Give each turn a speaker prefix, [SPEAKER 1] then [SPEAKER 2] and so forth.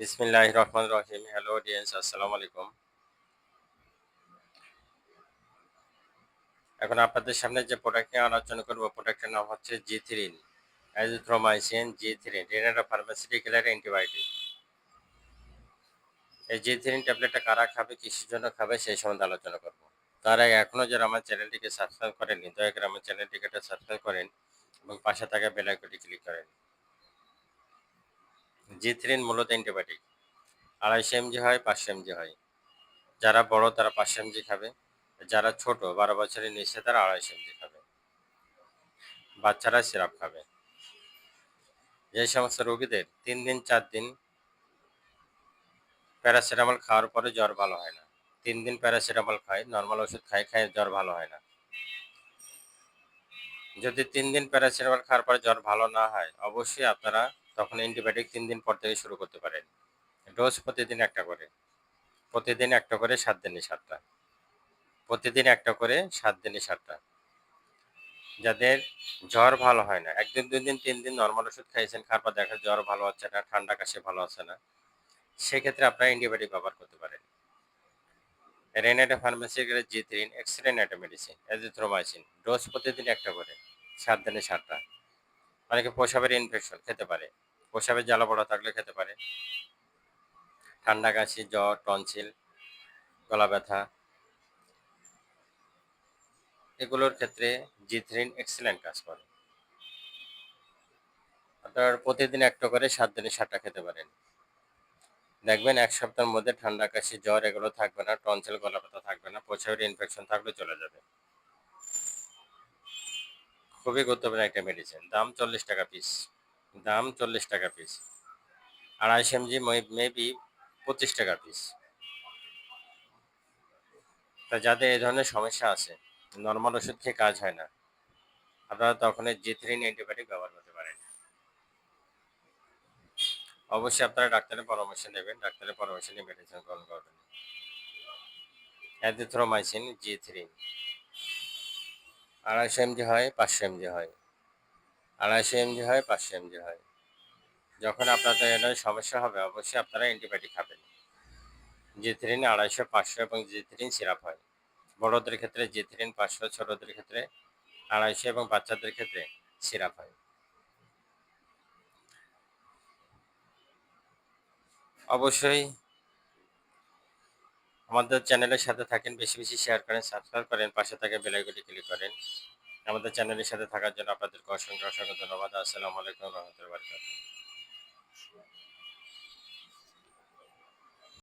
[SPEAKER 1] বিসমিল্লাহ রহমান রহিম hello audience আসসালামু আলাইকুম এখন আপনাদের সামনে যে প্রোডাক্ট নিয়ে আলোচনা করব প্রোডাক্টের নাম হচ্ছে জি থ্রিন অ্যাজিথ্রোমাইসিন জি থ্রিন রেনারা ফার্মাসিউটিক্যালের অ্যান্টিবায়োটিক এই জি থ্রিন ট্যাবলেটটা কারা খাবে, কিসের জন্য খাবে, সেই সম্বন্ধে আলোচনা করব। তার আগে এখনও যারা আমার চ্যানেলটিকে সাবস্ক্রাইব করেননি, দয়া করে আমার চ্যানেলটিকে সাবস্ক্রাইব করেন এবং পাশে থাকা বেল আইকনটি ক্লিক করেন। জি থ্রিন মূলত অ্যান্টিবায়োটিক। আড়াইশো এমজি হয়, পাঁচশো এমজি হয়। যারা বড় তারা পাঁচশো এমজি খাবে, যারা ছোট, বারো বছরের নিচে তারা আড়াইশো এমজি খাবে। বাচ্চারা সিরাপ খাবে। যে সমস্ত রোগীদের তিন দিন, চার দিন প্যারাসিটামল খাওয়ার পরে জ্বর ভালো হয় না। তিন দিন প্যারাসিটামল খায়, নর্মাল ওষুধ খাই খাই জ্বর ভালো হয় না। যদি তিন দিন প্যারাসিটামল খাওয়ার পরে জ্বর ভালো না হয়, অবশ্যই আপনারা তখন অ্যান্টিবায়োটিক তিন দিন পর থেকে শুরু করতে পারেন। ডোজ প্রতিদিন একটা করে। প্রতিদিন একটা করে সাত দিনে সাতটা। প্রতিদিন একটা করে সাত দিনে সাতটা। যাদের জ্বর ভালো হয় না, একদিন, দুই দিন, তিন দিন নর্মাল ওষুধ খাইয়েছেন খাওয়ার দেখা জ্বর ভালো হচ্ছে না, ঠান্ডা কাশি ভালো আছে না, সেক্ষেত্রে আপনারা অ্যান্টিবায়োটিক ব্যবহার করতে পারেন। রেনাইটা ফার্মাসিউটিক্যাল জি থ্রিন এক্সরেনাইটা মেডিসিন এজিথ্রোমাইসিন ডোজ প্রতিদিন একটা করে, সাত দিনে সাতটা। অনেকে প্রসাবের ইনফেকশন খেতে পারে। প্রসাবের জ্বালা বড়া থাকলে খেতে পারে। ঠান্ডা কাশি, জ্বর, টনসিল, গলা ব্যথা। এগুলোর ক্ষেত্রে জি থ্রিন এক্সেলেন্ট কাজ করে। আপনার প্রতিদিন একটা করে সাত দিনে সাতটা খেতে পারেন। দেখবেন এক সপ্তাহের মধ্যে ঠান্ডা কাশি, জ্বর এগুলো থাকবে না, টনসিল, গলা ব্যথা থাকবে না, প্রসাবের ইনফেকশন থাকলে চলে যাবে। খুবই গুরুত্বপূর্ণ একটা মেডিসিন দাম চল্লিশ টাকা পিস দাম চল্লিশ টাকা পিস আড়াইশো এমজি মেবি পঁচিশ টাকা পিস তা যাদের এই ধরনের সমস্যা আছে নর্মাল ওষুধ খেয়ে কাজ হয় না, আপনারা তখন জি থ্রিন অ্যান্টিবায়োটিক ব্যবহার করতে পারেন। অবশ্যই আপনারা ডাক্তারের পরামর্শ নেবেন, ডাক্তারের পরামর্শ নিয়ে মেডিসিন গ্রহণ করবেন। অ্যাদিথ্রোমাইসিন জি থ্রি আড়াইশো এমজি হয়, পাঁচশো এমজি হয়। আড়াইশো এমজি হয়, পাঁচশো এমজি হয়। যখন আপনাদের এর সমস্যা হবে, অবশ্যই আপনারা অ্যান্টিবায়োটিক খাবেন। জি থ্রিন আড়াইশো, পাঁচশো এবং জি থ্রিন সিরাপ হয়। বড়োদের ক্ষেত্রে জি থ্রিন পাঁচশো, ছোটোদের ক্ষেত্রে আড়াইশো এবং বাচ্চাদের ক্ষেত্রে সিরাপ হয়। অবশ্যই আমাদের চ্যানেলের সাথে থাকেন, বেশি বেশি শেয়ার করেন সাবস্ক্রাইব করেন, পাশে থাকা বেলাইগুলি ক্লিক করেন। আমাদের চ্যানেলের সাথে থাকার জন্য আপনাদেরকে অসংখ্য অসংখ্য ধন্যবাদ। আসসালামু আলাইকুম রহমতুল্লাহ